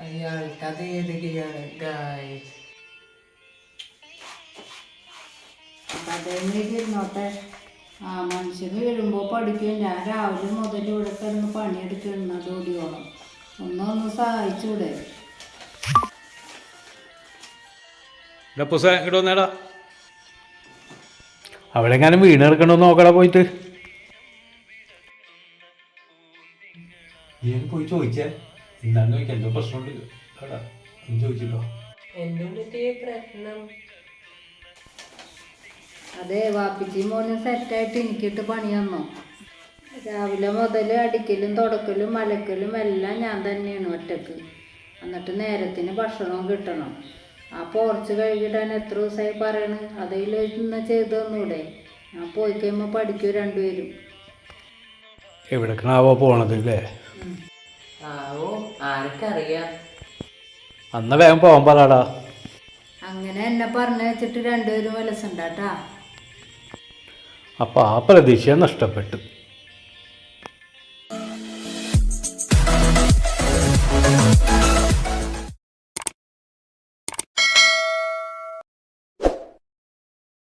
അയാൾക്കത് ഏതൊക്കെയാണ് ഗായ് ഇരുന്നോട്ടെ ആ മനുഷ്യന് വരുമ്പോൾ പഠിക്കും. ഞാൻ രാവിലെ മുതൽ ഇവിടെ കിടന്ന് പണിയെടുക്കണം ജോലിയോളം ഒന്നൊന്ന് സഹായിച്ചൂടെ? ഡപ്പൂസ ഇങ്ങോട്ട് വന്നേടാ. അവളെങ്ങാനും എങ്ങാനും വീണ് കിടക്കണ്ടോ നോക്കടാ പോയിട്ട്. നീ പോയി ചോദിച്ചേ. എന്താന്ന് ചോദിക്കാം എന്തോ പ്രശ്നമുണ്ട്. കേടാ നീ ചോദിച്ചിട്ടോ? ഉള്ളിട്ട് പ്രശ്നം? അതെ വാപ്പിച്ചി മോനും സെറ്റായിട്ട് എനിക്കിട്ട് പണി തന്നോ? രാവിലെ മുതൽ അടിക്കലും തുടക്കലും മലക്കലും എല്ലാം ഞാൻ തന്നെയാണ് ഒറ്റയ്ക്ക്. എന്നിട്ട് നേരത്തിന് ഭക്ഷണവും കിട്ടണം. ആ പോർച്ച് കഴുകിടാൻ എത്ര ദിവസമായി പറയണ്? അതിൽ ഇന്ന് ചെയ്തു തന്നൂടെ? ഞാൻ പോയി കഴിയുമ്പോൾ പഠിക്കൂ രണ്ടുപേരും. എവിടേക്കാണാവോ പോണത് അല്ലേ ആവോ ആർക്കറിയാം? അന്ന് വേഗം പോകാൻ പറടാ. അങ്ങനെ എന്നെ പറഞ്ഞു വെച്ചിട്ട് രണ്ടുപേരും വിലസുണ്ടാട്ടാ. അപ്പം ആ പ്രതീക്ഷ നഷ്ടപ്പെട്ടു.